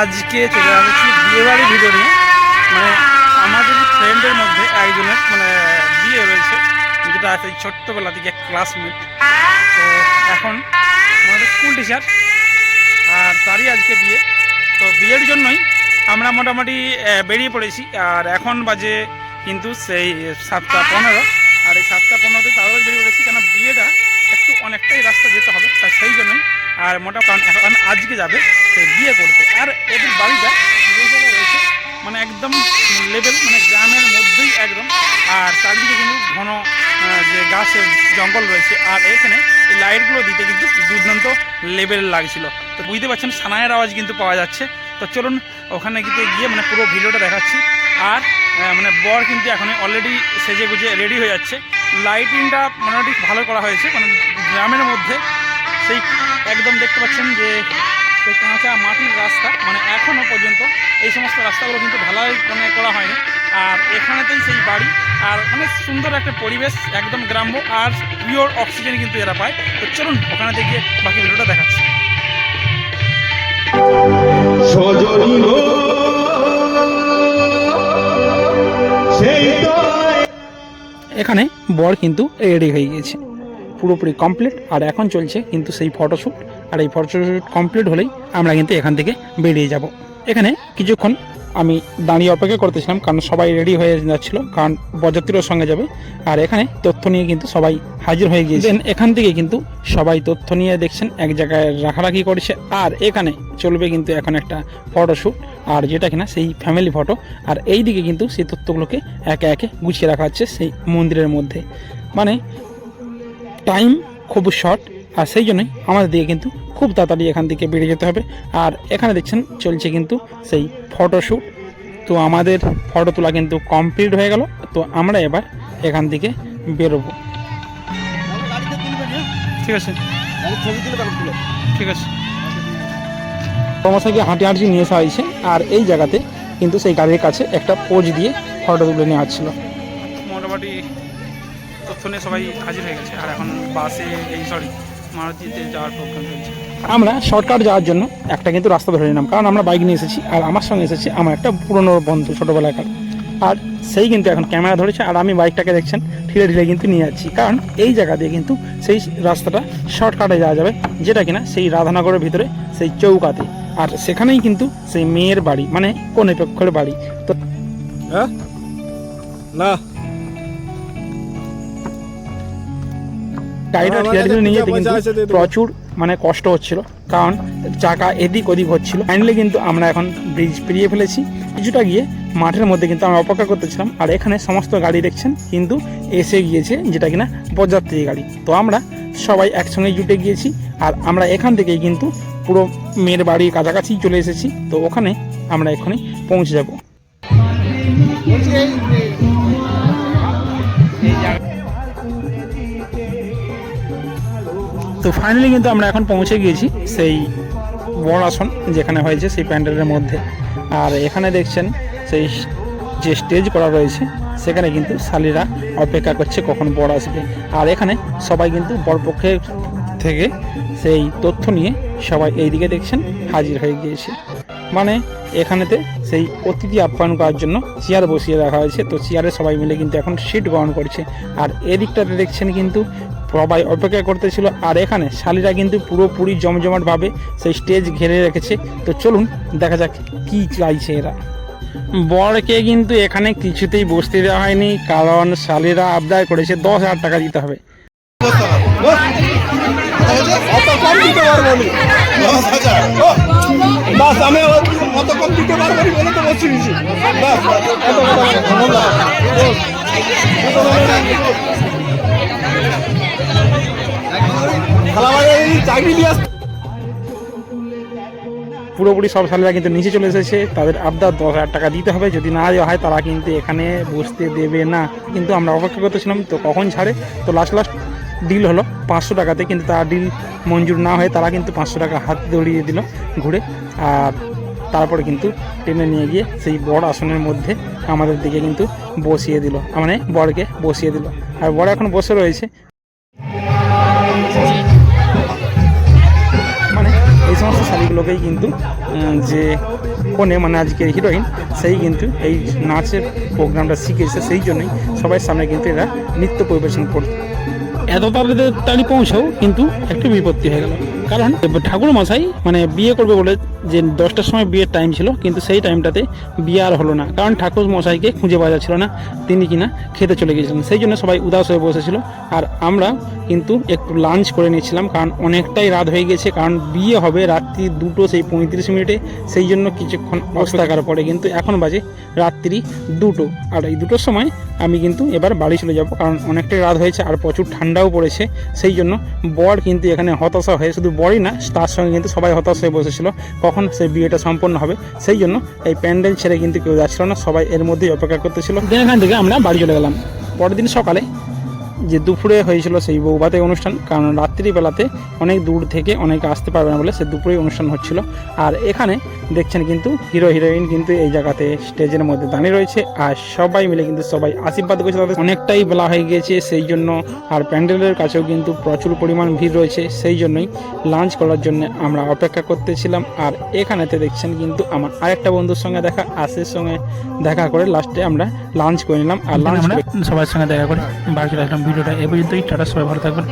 আজকে চলে আসছি বিয়েবাড়ি ভিডিও নিয়ে মানে আমাদের ফ্রেন্ডের মধ্যে একজনের মানে বিয়ে রয়েছে যেটা সেই ছোট্টবেলা থেকে ক্লাসমেট তো এখন আমাদের স্কুল টিচার আর তারই আজকে বিয়ে। তো বিয়ের জন্যই আমরা মোটামুটি বেরিয়ে পড়েছি। আর এখন বাজে কিন্তু সেই সাতটা পনেরো। আর এই সাতটা পনেরোতে তারও বেরিয়ে পড়েছি কেন আর মোটামুটি এখন আজকে যাবে, সে বিয়ে করতে আর এদের বাড়িটা রয়েছে মানে একদম লেভেল মানে গ্রামের মধ্যেই একদম। আর চারিদিকে কিন্তু ঘন যে গাছের জঙ্গল রয়েছে। আর এখানে এই লাইটগুলো দিতে কিন্তু দুর্দান্ত লেভেল লাগছিল। তো বুঝতে পারছেন সানায়ের আওয়াজ কিন্তু পাওয়া যাচ্ছে। তো চলুন, ওখানে কিন্তু গিয়ে মানে পুরো ভিডিওটা দেখাচ্ছি। আর মানে বর কিন্তু এখন অলরেডি সেজে গুজে রেডি হয়ে যাচ্ছে। লাইটিংটা মোটামুটি ভালো করা হয়েছে মানে গ্রামের মধ্যে। সেই একদম দেখতে পাচ্ছেন যে সেই কাঁচা মাটির রাস্তা মানে এখনও পর্যন্ত এই সমস্ত রাস্তাগুলো কিন্তু ঢালাই মানে করা হয়নি। আর এখানেতেই সেই বাড়ি আর অনেক সুন্দর একটা পরিবেশ একদম গ্রাম্য আর পিওর অক্সিজেন কিন্তু এরা পায়। তো চলুন ওখানে গিয়ে বাকি ভিডিওটা দেখাচ্ছি। এখানে বর কিন্তু রেডি হয়ে গিয়েছে। পুরোপুরি কমপ্লিট আর এখন চলছে কিন্তু সেই ফটোশ্যুট আর এই ফটোশ্যুট কমপ্লিট হলেই আমরা কিন্তু এখান থেকে বেরিয়ে যাব। এখানে কিছুক্ষণ আমি দাঁড়িয়ে অপেক্ষা করতেছিলাম, কারণ সবাই রেডি হয়ে যাচ্ছিল, কারণ বরযাত্রীর সঙ্গে যাবে। আর এখানে তথ্য নিয়ে কিন্তু সবাই হাজির হয়ে গিয়েছে। এখান থেকে কিন্তু সবাই তথ্য নিয়ে দেখছেন, এক জায়গায় রাখারাখি করছে, আর এখানে চলবে কিন্তু এখন একটা ফটোশ্যুট আর যেটা কিনা সেই ফ্যামিলি ফটো আর এই দিকে কিন্তু সেই তথ্যগুলোকে একে একে গুছিয়ে রাখা হচ্ছে সেই মন্দিরের মধ্যে। মানে টাইম খুব শর্ট আর সেই জন্যই আমাদের দিকে কিন্তু খুব তাড়াতাড়ি এখান থেকে বেরিয়ে যেতে হবে। আর এখানে দেখছেন চলছে কিন্তু সেই ফটোশ্যুট তো আমাদের ফটো তোলা কিন্তু কমপ্লিট হয়ে গেল। তো আমরা এবার এখান থেকে বেরোবো। ঠিক আছে। ঠিক আছে। কর্মচারীকে হাঁটি হাঁটি নিয়ে আসা হয়েছে আর এই জায়গাতে কিন্তু সেই গাড়ির কাছে একটা পোজ দিয়ে ফটো তুলে নেওয়া ছিল মোটামুটি তথ্য নিয়ে সবাই হাজির হয়ে গেছে। আর এখন বাসে এই সরি মারুতিতে যাওয়ার প্রোগ্রাম চলছে। আমরা শর্টকাট যাওয়ার জন্য একটা কিন্তু রাস্তা ধরে নিলাম। কারণ আমরা বাইক নিয়ে এসেছি আর আমার সঙ্গে এসেছি আমার একটা পুরনো বন্ধু ছোটোবেলাকার আর সেই কিন্তু এখন ক্যামেরা ধরেছে আর আমি বাইকটাকে দেখছেন ধীরে ধীরে কিন্তু নিয়ে যাচ্ছি। কারণ এই জায়গা দিয়ে কিন্তু সেই রাস্তাটা শর্টকাটে যাওয়া যাবে যেটা কিনা সেই রাধানগরের ভিতরে সেই চৌকাতে। আর সেখানেই কিন্তু সেই মেয়ের বাড়ি মানে কনে পক্ষের বাড়ি। তো হ্যাঁ? না। গাড়িটা ধীরে নিয়ে যেতে কিন্তু। প্রচুর মানে কষ্ট হচ্ছিল। কারণ চাকা এদিক ওদিক হচ্ছিল। ফাইনালি কিন্তু আমরা এখন ব্রিজ পেরিয়ে ফেলেছি। কিছুটা গিয়ে মাঠের মধ্যে কিন্তু আমরা অপেক্ষা করতেছিলাম। আর এখানে সমস্ত গাড়ি দেখছেন কিন্তু এসে গিয়েছে যেটা কিনা বরযাত্রী গাড়ি। তো আমরা সবাই একসঙ্গে জুটে গিয়েছি। আর আমরা এখান থেকেই কিন্তু পুরো মেয়ের বাড়ির কাছাকাছি চলে এসেছি। তো ওখানে আমরা এখনই পৌঁছে যাব। তো ফাইনালি কিন্তু আমরা এখন পৌঁছে গিয়েছি সেই বড় আসন যেখানে হয়েছে সেই প্যান্ডেলের মধ্যে। আর এখানে দেখছেন সেই যে স্টেজ করা রয়েছে, সেখানে কিন্তু শালিরা অপেক্ষা করছে কখন বর আসবে। আর এখানে সবাই কিন্তু বরপক্ষের থেকে সেই তথ্য নিয়ে সবাই এইদিকে দেখছেন, হাজির হয়ে গিয়েছে। মানে এখানেতে সেই অতিথি আপ্যায়ন করার জন্য চেয়ার বসিয়ে রাখা হয়েছে। তো চেয়ারে সবাই মিলে কিন্তু এখন সিট গ্রহণ করছে। আর এদিকটাতে দেখছেন কিন্তু সবাই অপেক্ষা করতেছিল। আর এখানে শালিরা কিন্তু পুরোপুরি জমজমাটভাবে সেই স্টেজ ঘিরে রেখেছে। তো চলুন দেখা যাক কি চাইছে এরা। বরকে কিন্তু এখানে কিছুতেই বসতে দেওয়া হয়নি, কারণ শালিরা আবদার করেছে দশ হাজার টাকা দিতে হবে। পুরোপুরি সব শালিরা কিন্তু নিচে চলে এসেছে। তাদের আবদার দশ হাজার টাকা দিতে হবে। যদি না দেওয়া হয়, তারা কিন্তু এখানে বসতে দেবে না। কিন্তু আমরা অপেক্ষা করতেছিলাম, তো কখন ছাড়ে? তো লাস্ট লাস্ট ডিল হলো। পাঁচশো টাকাতে কিন্তু তার ডিল মঞ্জুর না হয়ে তারা কিন্তু পাঁচশো টাকা হাত দড়িয়ে দিল ঘুরে। আর তারপরে কিন্তু টেনে নিয়ে গিয়ে সেই বড় আসনের মধ্যে আমাদের দিকে কিন্তু বসিয়ে দিল। মানে বরকে বসিয়ে দিল। আর বড় এখন বসে রয়েছে। মানে এই সমস্ত শালিকা লোকেই কিন্তু যে কোনে মানে আজকের হিরোইন, সেই কিন্তু এই নাচের প্রোগ্রামটা শিখেছে সেই জন্যই সবাই সামনে কিন্তু এরা নৃত্য পরিবেশন করত এত তাড়াতাড়ি পৌঁছাও, কিন্তু একটু বিপত্তি হয়ে গেল। কারণ ঠাকুর মশাই মানে বিয়ে করবে বলে যে দশটার সময় বিয়ের টাইম ছিল, কিন্তু সেই টাইমটাতে বিয়ে আর হলো না। কারণ ঠাকুর মশাইকে খুঁজে পাওয়া যাচ্ছিল না, তিনি কিনা খেতে চলে গিয়েছিলেন। সেই জন্য সবাই উদাস হয়ে বসেছিল। আর আমরা কিন্তু একটু লাঞ্চ করে নিয়েছিলাম কারণ অনেকটাই রাত হয়ে গেছে কারণ বিয়ে হবে রাত্রি দুটো সেই পঁয়ত্রিশ মিনিটে সেই জন্য কিছুক্ষণ অবস্থা করার পরে কিন্তু এখন বাজে রাত্রি দুটো। আর এই দুটোর সময় আমি কিন্তু এবার বাড়ি চলে যাব কারণ অনেকটাই রাত হয়েছে আর প্রচুর ঠান্ডাও পড়েছে। সেই জন্য বর কিন্তু এখানে হতাশা হয়ে শুধু বরই না তার সঙ্গে কিন্তু সবাই হতাশ হয়ে বসেছিল কখন সেই বিয়েটা সম্পন্ন হবে। সেই জন্য এই প্যান্ডেল ছেড়ে কিন্তু কেউ যাচ্ছিল না সবাই এর মধ্যেই অপেক্ষা করতেছিল। এখান থেকে আমরা বাড়ি চলে গেলাম। পরের দিন সকালে যে দুপুরে হয়েছিল সেই বৌভাতে অনুষ্ঠান কারণ রাত্রিবেলাতে অনেক দূর থেকে অনেকে আসতে পারবে না বলে সে দুপুরেই অনুষ্ঠান হচ্ছিল। আর এখানে দেখছেন কিন্তু হিরো হিরোইন কিন্তু এই জায়গাতে স্টেজের মধ্যে দাঁড়িয়ে রয়েছে। আর সবাই মিলে কিন্তু সবাই আশীর্বাদ করছে তাদের। অনেকটাই বেলা হয়ে গিয়েছে সেই জন্য আর প্যান্ডেলের কাছেও কিন্তু প্রচুর পরিমাণ ভিড় রয়েছে সেই জন্যই লাঞ্চ করার জন্য আমরা অপেক্ষা করতেছিলাম। আর এখানেতে দেখছেন কিন্তু আমার আরেকটা বন্ধুর সঙ্গে দেখা আশের সঙ্গে দেখা করে লাস্টে আমরা লাঞ্চ করে নিলাম। আর লাঞ্চ সবার সঙ্গে দেখা করে বাড়ি চলে আসলাম। ভিডিওটা এ পর্যন্তই টাটা সবাই ভালো থাকবেন।